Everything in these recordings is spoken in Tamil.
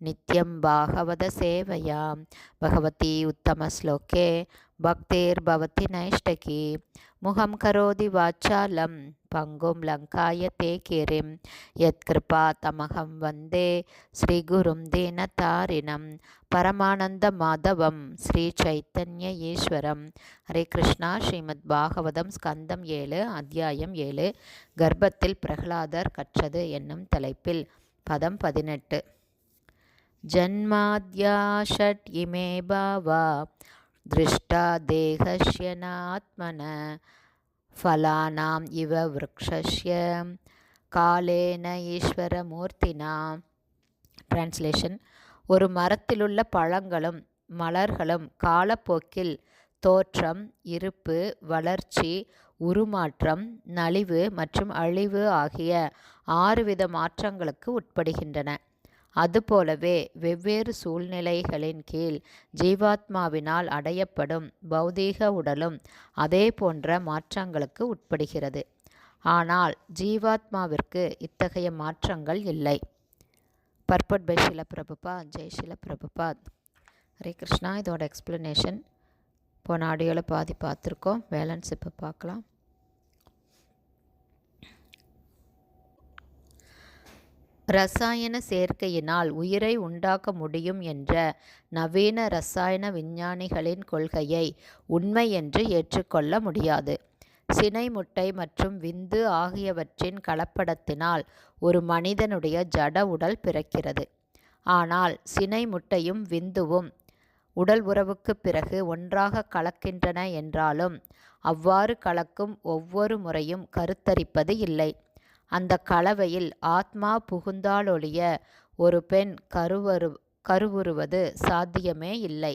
நித்யம் பாகவத சேவையாம் பகவதி உத்தம உத்தமஸ்லோகே பக்திர்பவதி நைஷ்டகி முகம் கரோதி வாச்சாலம் பங்கும் லங்காய தே கிரிம் யத்கிருபா தமகம் வந்தே ஸ்ரீகுரும் தீனதாரிணம் பரமானந்த மாதவம் ஸ்ரீ சைத்தன்ய ஈஸ்வரம் ஹரே கிருஷ்ணா ஸ்ரீமத் பாகவதம் ஸ்கந்தம் ஏழு அத்தியாயம் ஏழு கர்ப்பத்தில் பிரகலாதர் கற்றது என்னும் தலைப்பில் பதம் பதினெட்டு ஜன்மாத்யா ஷட் இமே பாவா दृष्टा देहस्य नात्मन फलानाम् इव वृक्षस्य காலேன ஈஸ்வரமூர்த்தினா டிரான்ஸ்லேஷன் ஒரு மரத்திலுள்ள பழங்களும் மலர்களும் காலப்போக்கில் தோற்றம் இருப்பு வளர்ச்சி உருமாற்றம் நலிவு மற்றும் அழிவு ஆகிய ஆறு வித மாற்றங்களுக்கு உட்படுகின்றன அதுபோலவே வெவ்வேறு சூழ்நிலைகளின் கீழ் ஜீவாத்மாவினால் அடையப்படும் பௌதீக உடலும் அதே போன்ற மாற்றங்களுக்கு உட்படுகிறது. ஆனால் ஜீவாத்மாவிற்கு இத்தகைய மாற்றங்கள் இல்லை. Purport by Srila Prabhupada Jai Srila Prabhupada Hare Krishna. இதோட எக்ஸ்ப்ளனேஷன் போன ஆடியோவில் பாதி பார்த்துருக்கோம். பேலன்ஸ் இப்போ பார்க்கலாம். ரசாயன சேர்க்கையினால் உயிரை உண்டாக்க முடியும் என்ற நவீன ரசாயன விஞ்ஞானிகளின் கொள்கையை உண்மை என்று ஏற்றுக்கொள்ள முடியாது. சினை முட்டை மற்றும் விந்து ஆகியவற்றின் கலப்படத்தினால் ஒரு மனிதனுடைய ஜட உடல் பிறக்கிறது. ஆனால் சினை முட்டையும் விந்துவும் உடல் உறவுக்கு பிறகு ஒன்றாக கலக்கின்றன என்றாலும் அவ்வாறு கலக்கும் ஒவ்வொரு முறையும் கருத்தரிப்பது இல்லை. அந்த கலவையில் ஆத்மா புகுந்தாலொழிய ஒரு பெண் கருவரு கருவுறுவது சாத்தியமே இல்லை.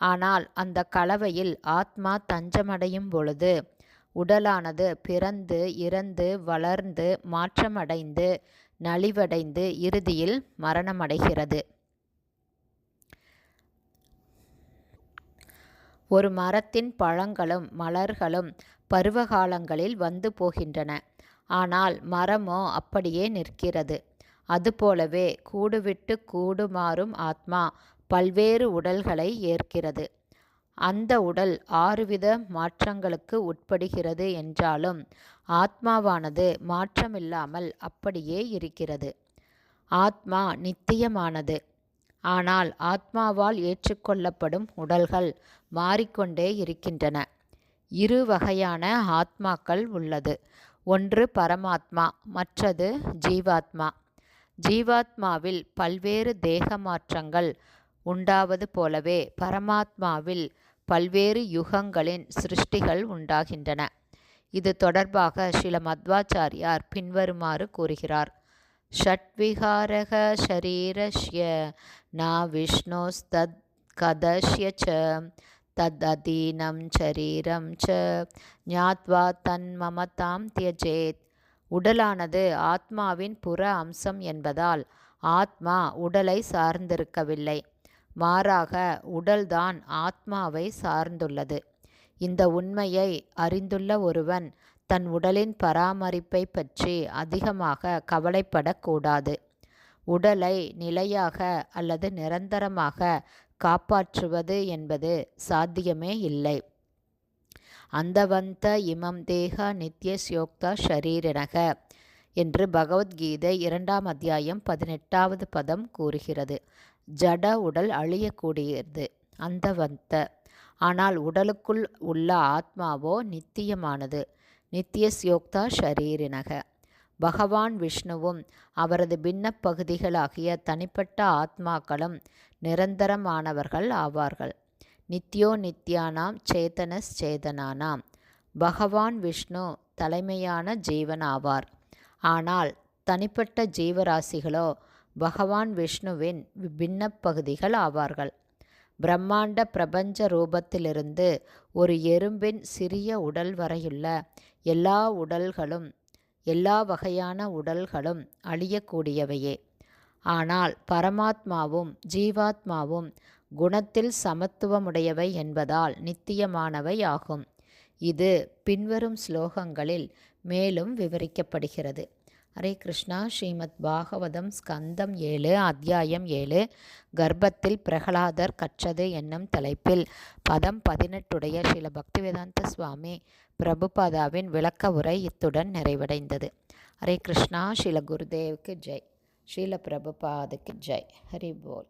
ஆனால் அந்த கலவையில் ஆத்மா தஞ்சமடையும் பொழுது உடலானது பிறந்து இறந்து வளர்ந்து மாற்றமடைந்து நலிவடைந்து இறுதியில் மரணமடைகிறது. ஒரு மரத்தின் பழங்களும் மலர்களும் பருவகாலங்களில் வந்து போகின்றன. ஆனால் மரமோ அப்படியே நிற்கிறது. அதுபோலவே கூடுவிட்டு கூடுமாறும் ஆத்மா பல்வேறு உடல்களை ஏற்கிறது. அந்த உடல் ஆறுவித மாற்றங்களுக்கு உட்படுகிறது என்றாலும் ஆத்மாவானது மாற்றமில்லாமல் அப்படியே இருக்கிறது. ஆத்மா நித்தியமானது. ஆனால் ஆத்மாவால் ஏற்றுக்கொள்ளப்படும் உடல்கள் மாறிக்கொண்டே இருக்கின்றன. இரு வகையான ஆத்மாக்கள் உள்ளது. ஒன்று பரமாத்மா மற்றது ஜீவாத்மா. ஜீவாத்மாவில் பல்வேறு தேக மாற்றங்கள் உண்டாவது போலவே பரமாத்மாவில் பல்வேறு யுகங்களின் சிருஷ்டிகள் உண்டாகின்றன. இது தொடர்பாக சில மத்வாச்சாரியார் பின்வருமாறு கூறுகிறார். ஷட்விகாரக ஷரீரஸ்ய நா விஷ்ணோஸ்தத் கதஷ்ய ச தத்ததீனம் சரீரம் ச ஞாத்வா தன் மமதாம் தியஜேத் உடலானது ஆத்மாவின் புற அம்சம் என்பதால் ஆத்மா உடலை சார்ந்திருக்கவில்லை. மாறாக உடல்தான் ஆத்மாவை சார்ந்துள்ளது. இந்த உண்மையை அறிந்துள்ள ஒருவன் தன் உடலின் பராமரிப்பை பற்றி அதிகமாக கவலைப்படக்கூடாது. உடலை நிலையாக அல்லது நிரந்தரமாக காப்பாற்றுவது என்பது சாத்தியமே இல்லை. அந்தவந்த இமம் தேக நித்யஸ்யோக்தா ஷரீரினக என்று பகவத்கீதை இரண்டாம் அத்தியாயம் பதினெட்டாவது பதம் கூறுகிறது. ஜட உடல் அழியக்கூடியது அந்தவந்த. ஆனால் உடலுக்குள் உள்ள ஆத்மாவோ நித்தியமானது. நித்தியஸ்யோக்தா ஷரீரினக பகவான் விஷ்ணுவும் அவரது பின்னப்பகுதிகளாகிய தனிப்பட்ட ஆத்மாக்களும் நிரந்தரமானவர்கள் ஆவார்கள். நித்யோ நித்யானாம் சேதனஸ் சேதனானாம். பகவான் விஷ்ணு தலைமையான ஜீவன் ஆவார். ஆனால் தனிப்பட்ட ஜீவராசிகளோ பகவான் விஷ்ணுவின் பின்ன பகுதிகள் ஆவார்கள். பிரம்மாண்ட பிரபஞ்ச ரூபத்திலிருந்து ஒரு எறும்பின் சிறிய உடல் வரையுள்ள எல்லா உடல்களும் எல்லா வகையான உடல்களும் அழியக்கூடியவையே. ஆனால் பரமாத்மாவும் ஜீவாத்மாவும் குணத்தில் சமத்துவமுடையவை என்பதால் நித்தியமானவை ஆகும். இது பின்வரும் ஸ்லோகங்களில் மேலும் விவரிக்கப்படுகிறது. ஹரே கிருஷ்ணா ஸ்ரீமத் பாகவதம் ஸ்கந்தம் ஏழு அத்தியாயம் ஏழு கர்ப்பத்தில் பிரகலாதர் கற்றது என்னும் தலைப்பில். பதம் பதினெட்டுடைய ஸ்ரீல பக்திவேதாந்த சுவாமி பிரபுபாதாவின் விளக்க உரை இத்துடன் நிறைவடைந்தது. ஹரே கிருஷ்ணா ஸ்ரீல குருதேவுக்கு ஜெய். ஸ்ரீல பிரபுபாதுக்கு ஜெய். ஹரி போல்.